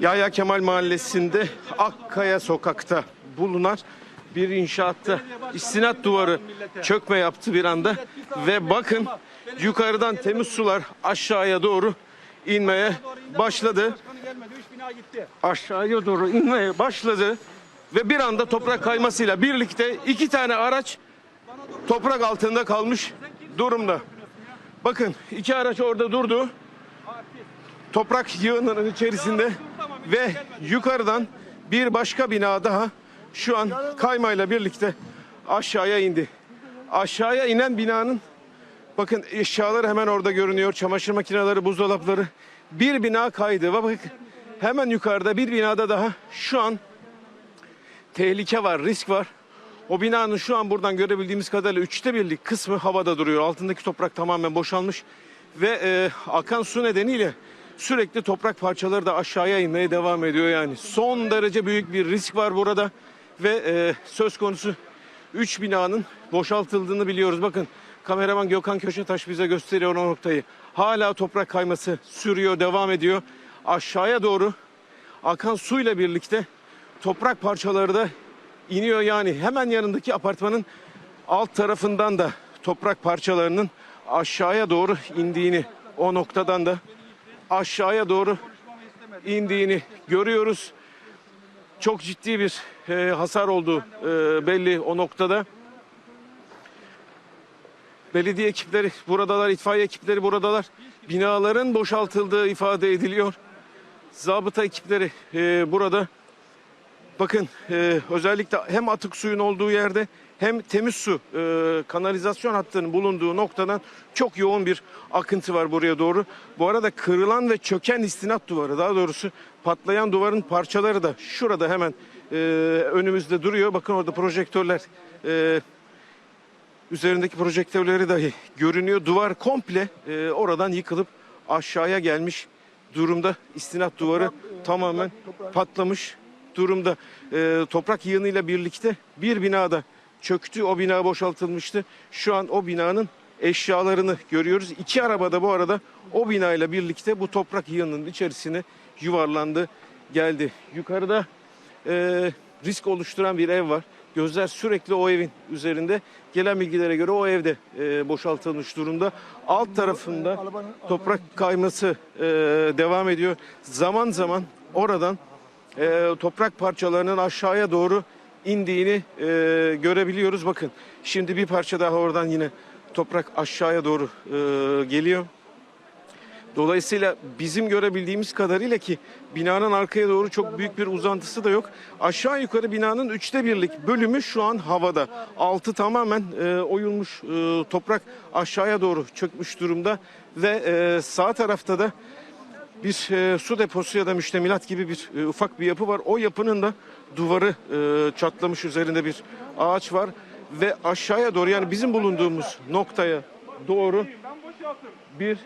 Yahya Kemal Mahallesi'nde Akkaya Sokak'ta bulunan bir inşaatta istinat duvarı çökme yaptı bir anda ve bakın yukarıdan temiz sular aşağıya doğru inmeye başladı. Aşağıya doğru inmeye başladı ve bir anda toprak kaymasıyla birlikte iki tane araç toprak altında kalmış durumda. Bakın iki araç orada durdu. Toprak yığınının içerisinde ve yukarıdan bir başka bina daha şu an kaymayla birlikte aşağıya indi. Aşağıya inen binanın bakın eşyaları hemen orada görünüyor. Çamaşır makineleri, buzdolapları. Bir bina kaydı bakın hemen yukarıda bir binada daha şu an tehlike var, risk var. O binanın şu an buradan görebildiğimiz kadarıyla üçte birlik kısmı havada duruyor. Altındaki toprak tamamen boşalmış ve e, akan su nedeniyle sürekli toprak parçaları da aşağıya inmeye devam ediyor yani. Son derece büyük bir risk var burada ve e, söz konusu 3 binanın boşaltıldığını biliyoruz. Bakın kameraman Gökhan Köşetaş bize gösteriyor o noktayı. Hala toprak kayması sürüyor, devam ediyor. Aşağıya doğru akan suyla birlikte toprak parçaları da iniyor yani hemen yanındaki apartmanın alt tarafından da toprak parçalarının aşağıya doğru indiğini o noktadan da aşağıya doğru indiğini görüyoruz. Çok ciddi bir e, hasar olduğu e, belli o noktada. Belediye ekipleri buradalar, itfaiye ekipleri buradalar. Binaların boşaltıldığı ifade ediliyor. Zabıta ekipleri e, burada. Bakın e, özellikle hem atık suyun olduğu yerde hem temiz su e, kanalizasyon hattının bulunduğu noktadan çok yoğun bir akıntı var buraya doğru. Bu arada kırılan ve çöken istinat duvarı daha doğrusu patlayan duvarın parçaları da şurada hemen e, önümüzde duruyor. Bakın orada projektörler e, üzerindeki projektörleri dahi görünüyor. Duvar komple e, oradan yıkılıp aşağıya gelmiş durumda. İstinat duvarı tamamen patlamış durumda. E, toprak yığınıyla birlikte bir binada çöktü. O bina boşaltılmıştı. Şu an o binanın eşyalarını görüyoruz. İki araba da bu arada o binayla birlikte bu toprak yığınının içerisine yuvarlandı geldi. Yukarıda e, risk oluşturan bir ev var. Gözler sürekli o evin üzerinde. Gelen bilgilere göre o evde e, boşaltılmış durumda. Alt tarafında toprak kayması e, devam ediyor. Zaman zaman oradan e, toprak parçalarının aşağıya doğru indiğini e, görebiliyoruz. Bakın şimdi bir parça daha oradan yine toprak aşağıya doğru e, geliyor. Dolayısıyla bizim görebildiğimiz kadarıyla ki binanın arkaya doğru çok büyük bir uzantısı da yok. Aşağı yukarı binanın üçte birlik bölümü şu an havada. Altı tamamen e, oyulmuş e, toprak aşağıya doğru çökmüş durumda. Ve e, sağ tarafta da bir e, su deposu ya da müştemilat gibi bir e, ufak bir yapı var. O yapının da duvarı e, çatlamış üzerinde bir ağaç var. Ve aşağıya doğru yani bizim bulunduğumuz noktaya doğru bir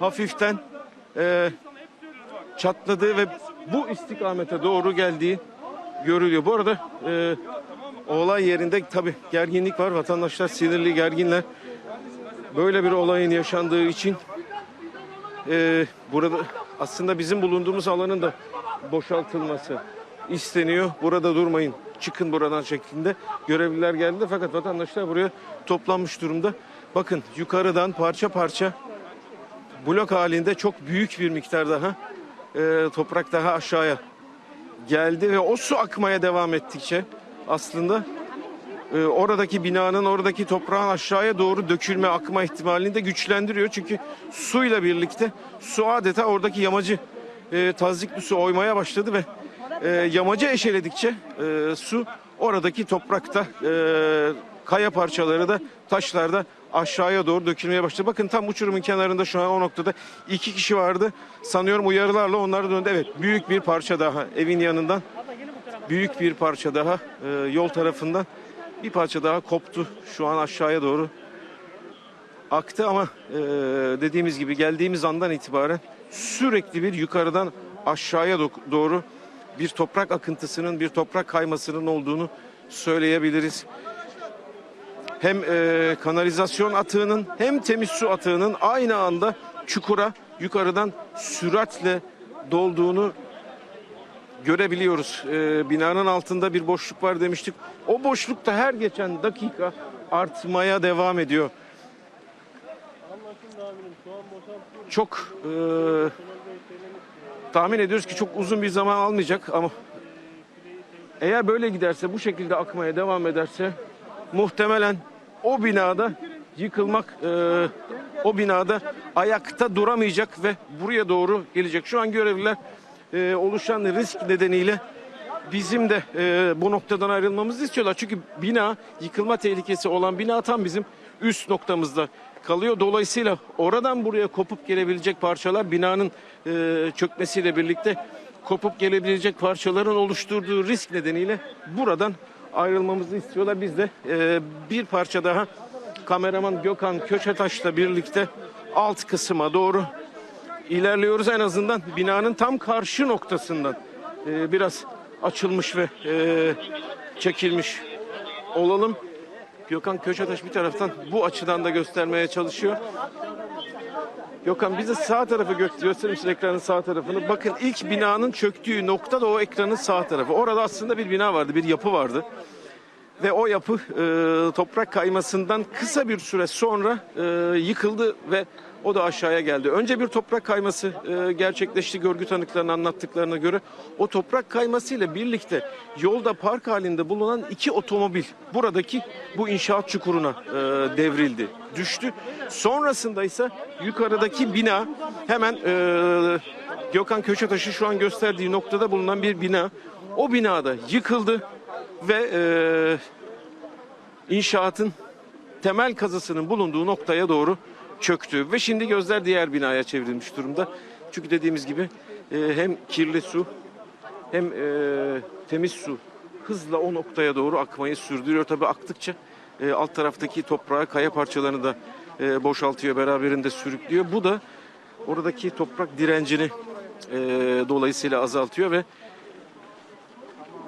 hafiften e, çatladığı ve bu istikamete doğru geldiği görülüyor. Bu arada e, olay yerinde tabi gerginlik var. Vatandaşlar sinirli, gerginler. Böyle bir olayın yaşandığı için e, burada aslında bizim bulunduğumuz alanın da boşaltılması isteniyor. Burada durmayın, çıkın buradan şeklinde görevliler geldi fakat vatandaşlar buraya toplanmış durumda. Bakın yukarıdan parça parça blok halinde çok büyük bir miktar daha e, toprak daha aşağıya geldi ve o su akmaya devam ettikçe aslında e, oradaki binanın oradaki toprağın aşağıya doğru dökülme akma ihtimalini de güçlendiriyor. Çünkü suyla birlikte su adeta oradaki yamacı e, tazikli su oymaya başladı ve e, yamacı eşeledikçe e, su oradaki toprakta e, kaya parçaları da taşlarda aşağıya doğru dökülmeye başladı. Bakın tam uçurumun kenarında şu an o noktada iki kişi vardı. Sanıyorum uyarılarla onlar döndü. Evet büyük bir parça daha evin yanından büyük bir parça daha e, yol tarafından bir parça daha koptu. Şu an aşağıya doğru aktı ama e, dediğimiz gibi geldiğimiz andan itibaren sürekli bir yukarıdan aşağıya do- doğru bir toprak akıntısının, bir toprak kaymasının olduğunu söyleyebiliriz. Hem e, kanalizasyon atığının hem temiz su atığının aynı anda çukura yukarıdan süratle dolduğunu görebiliyoruz. Ee, binanın altında bir boşluk var demiştik. O boşlukta her geçen dakika artmaya devam ediyor. Çok e, tahmin ediyoruz ki çok uzun bir zaman almayacak ama eğer böyle giderse bu şekilde akmaya devam ederse muhtemelen o binada yıkılmak e, o binada ayakta duramayacak ve buraya doğru gelecek. Şu an görevliler e, oluşan risk nedeniyle bizim de e, bu noktadan ayrılmamızı istiyorlar. Çünkü bina yıkılma tehlikesi olan bina tam bizim üst noktamızda kalıyor. Dolayısıyla oradan buraya kopup gelebilecek parçalar binanın e, çökmesiyle birlikte kopup gelebilecek parçaların oluşturduğu risk nedeniyle buradan ayrılmamızı istiyorlar. Biz de e, bir parça daha kameraman Gökhan Köşetaş'la birlikte alt kısma doğru ilerliyoruz. En azından binanın tam karşı noktasından e, biraz açılmış ve e, çekilmiş olalım. Gökhan Köşetaş bir taraftan bu açıdan da göstermeye çalışıyor. Gökhan bize sağ tarafı gö- gösterir misin ekranın sağ tarafını? Bakın ilk binanın çöktüğü nokta da o ekranın sağ tarafı. Orada aslında bir bina vardı, bir yapı vardı. Ve o yapı e, toprak kaymasından kısa bir süre sonra e, yıkıldı ve o da aşağıya geldi. Önce bir toprak kayması e, gerçekleşti görgü tanıklarının anlattıklarına göre. O toprak kaymasıyla birlikte yolda park halinde bulunan iki otomobil buradaki bu inşaat çukuruna e, devrildi, düştü. Sonrasında ise yukarıdaki bina hemen e, Gökhan Köşetaş'ın şu an gösterdiği noktada bulunan bir bina. O binada yıkıldı ve e, inşaatın temel kazısının bulunduğu noktaya doğru çöktü ve şimdi gözler diğer binaya çevrilmiş durumda. Çünkü dediğimiz gibi e, hem kirli su hem e, temiz su hızla o noktaya doğru akmayı sürdürüyor. Tabii aktıkça e, alt taraftaki toprağı, kaya parçalarını da e, boşaltıyor, beraberinde sürüklüyor. Bu da oradaki toprak direncini e, dolayısıyla azaltıyor ve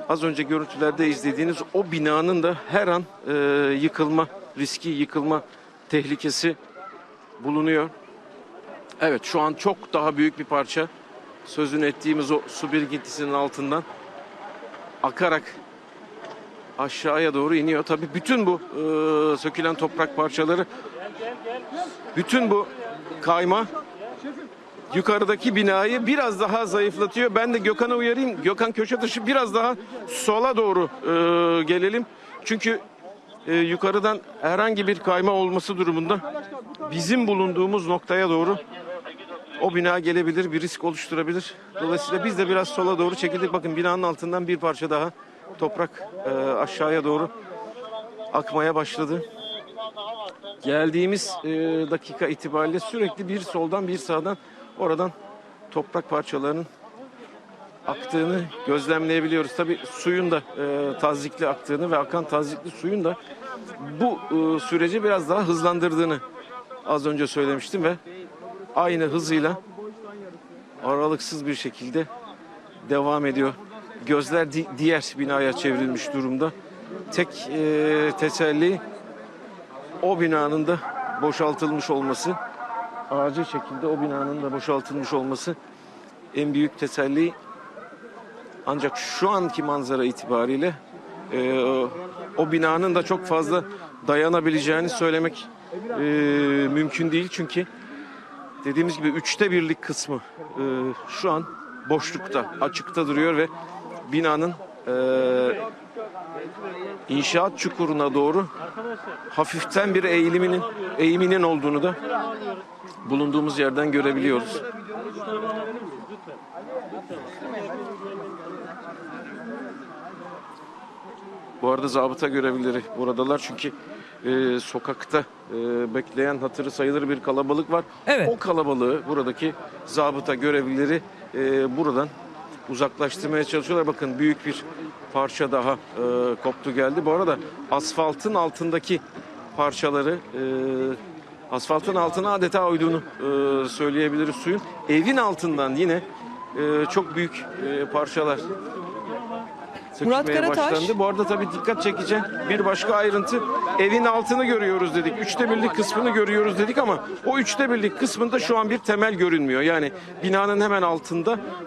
az önce görüntülerde izlediğiniz o binanın da her an e, yıkılma riski, yıkılma tehlikesi bulunuyor. Evet şu an çok daha büyük bir parça sözünü ettiğimiz o su birikintisinin altından akarak aşağıya doğru iniyor. Tabii bütün bu e, sökülen toprak parçaları bütün bu kayma yukarıdaki binayı biraz daha zayıflatıyor. Ben de Gökhan'a uyarayım. Gökhan Köşetaşı biraz daha sola doğru e, gelelim. Çünkü e, yukarıdan herhangi bir kayma olması durumunda bizim bulunduğumuz noktaya doğru o bina gelebilir, bir risk oluşturabilir. Dolayısıyla biz de biraz sola doğru çekildik. Bakın binanın altından bir parça daha toprak e, aşağıya doğru akmaya başladı. Geldiğimiz e, dakika itibariyle sürekli bir soldan bir sağdan oradan toprak parçalarının aktığını gözlemleyebiliyoruz. Tabii suyun da e, tazikli aktığını ve akan tazikli suyun da bu e, süreci biraz daha hızlandırdığını az önce söylemiştim ve aynı hızıyla aralıksız bir şekilde devam ediyor. Gözler di- diğer binaya çevrilmiş durumda. Tek e, teselli o binanın da boşaltılmış olması, acil şekilde o binanın da boşaltılmış olması en büyük teselli. Ancak şu anki manzara itibariyle e, o, binanın da çok fazla dayanabileceğini söylemek e, mümkün değil. Çünkü dediğimiz gibi üçte birlik kısmı e, şu an boşlukta, açıkta duruyor ve binanın e, inşaat çukuruna doğru hafiften bir eğiliminin eğiminin olduğunu da bulunduğumuz yerden görebiliyoruz. Bu arada zabıta görevlileri buradalar çünkü e, sokakta e, bekleyen hatırı sayılır bir kalabalık var. Evet. O kalabalığı buradaki zabıta görevlileri e, buradan uzaklaştırmaya çalışıyorlar. Bakın büyük bir parça daha e, koptu geldi. Bu arada asfaltın altındaki parçaları e, asfaltın altına adeta uyduğunu e, söyleyebiliriz suyun. Evin altından yine e, çok büyük e, parçalar Murat Karataş. başlandı. Bu arada tabii dikkat çekici bir başka ayrıntı evin altını görüyoruz dedik. Üçte birlik kısmını görüyoruz dedik ama o üçte birlik kısmında şu an bir temel görünmüyor. Yani binanın hemen altında